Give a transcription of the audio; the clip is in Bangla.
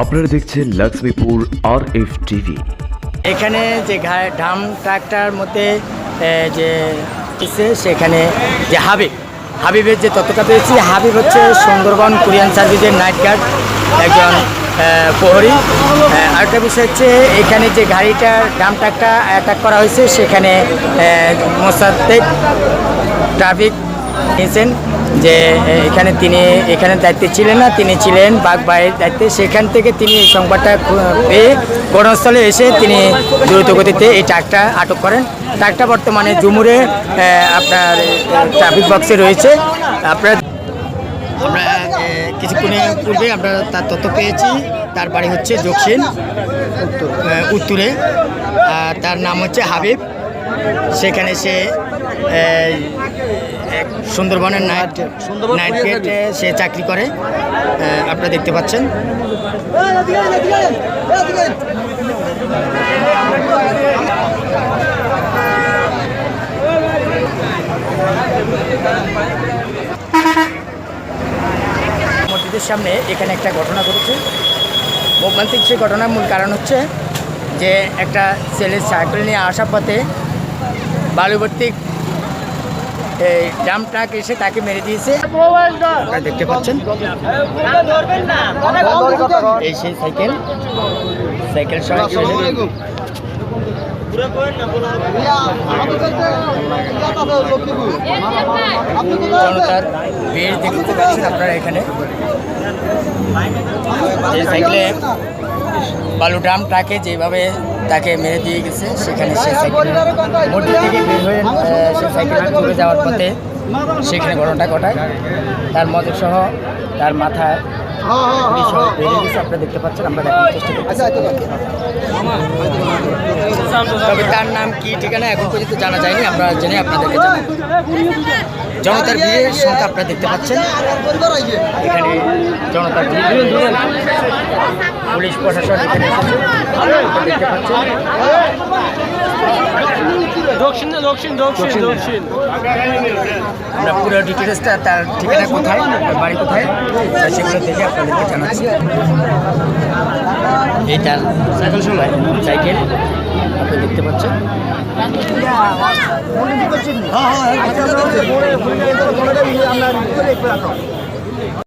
আপনারা দেখছেন লক্ষ্মীপুর আর এফ টিভি এখানে যে ডাম ট্রাকটার মধ্যে যে সেখানে যে হাবিব, হাবিবের যে তথ্যটা পেয়েছি, হাবিব হচ্ছে সুন্দরবন কোরিয়ান সার্ভিসের নাইট গার্ড, একজন প্রহরী। আরেকটা বিষয় হচ্ছে, এখানে যে গাড়িটা ডাম ট্রাকটা অ্যাটাক করা হয়েছে, সেখানে মোসাদ্দেক, ট্রাফিক নিয়েছেন যে এখানে তিনি এখানে দায়িত্বে ছিলেন না তিনি ছিলেন বাগবাইয়ের দায়িত্বে। সেখান থেকে তিনি এই সংবাদটা পেয়ে ঘটনাস্থলে এসে তিনি দ্রুত গতিতে এই ট্রাকটা আটক করেন। ট্রাকটা বর্তমানে জুমুরে আপনার ট্রাফিক বক্সে রয়েছে। আপনার আমরা কিছুক্ষণের পূর্বে আমরা তার তথ্য পেয়েছি। তার বাড়ি হচ্ছে এ, উত্তরে। আর তার নাম হচ্ছে হাবিব। সেখানে সে সুন্দরবনের নাইট নাইট গেটে। সে চাকরি করে আপনারা দেখতে পাচ্ছেন। মসজিদের সামনে এখানে একটা ঘটনা ঘটেছে। মর্মান্তিক সেই ঘটনার মূল কারণ হচ্ছে যে একটা ছেলে সাইকেল নিয়ে আসার পথে বালুভর্তি, এই ডাম ট্রাক এসে তাকে মেরে দিয়েছে। দেখতে পাচ্ছেন? এই সেই সাইকেল। সাইকেল দেখতে পাচ্ছেন আপনারা এখানে? সাইকেলে বালু ড্রাম ট্রাকে যেভাবে তাকে মেরে দিয়ে গেছে, সেখানে সে বের হয়ে সে যাওয়ার পথে সেখানে ঘটনাটা ঘটায়। তার মদের সহ তার মাথায় আপনারা দেখতে পাচ্ছেন, আমরা তবে তার নাম কি, ঠিকানা এখন পর্যন্ত জানা যায়নি। আমরা জেনে আপনাদেরকে জনতার ভিড়ের সংখ্যা আপনারা দেখতে পাচ্ছেন। এখানে জনতার ভিড় পুলিশ প্রশাসন এখানে দেখতে পাচ্ছেন। দক্ষিণে দক্ষিণ দক্ষিণ দক্ষিণ। আমরা পুরো ডিটেলসটা তার ঠিকানা কোথায়? বাড়ি কোথায়? সেগুলো দেখে আপনাদেরকে জানাচ্ছি। এই তার সাইকেল সময় সাইকেল। আপনি দেখতে পাচ্ছেন। হ্যাঁ হ্যাঁ